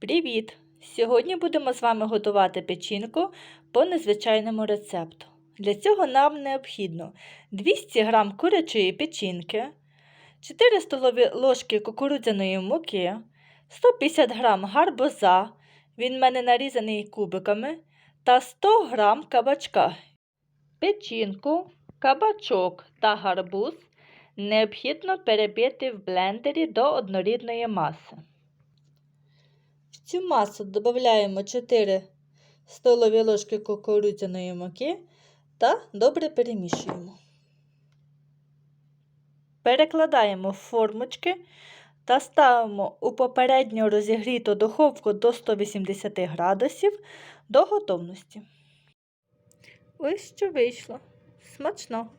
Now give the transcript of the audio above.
Привіт! Сьогодні будемо з вами готувати печінку по незвичайному рецепту. Для цього нам необхідно 200 г курячої печінки, 4 столові ложки кукурудзяної муки, 150 г гарбуза, він в мене нарізаний кубиками, та 100 г кабачка. Печінку, кабачок та гарбуз необхідно перебити в блендері до однорідної маси. Цю масу додаємо 4 столові ложки кукурудзяної муки та добре перемішуємо. Перекладаємо в формочки та ставимо у попередньо розігріту духовку до 180 градусів до готовності. Ось що вийшло. Смачно!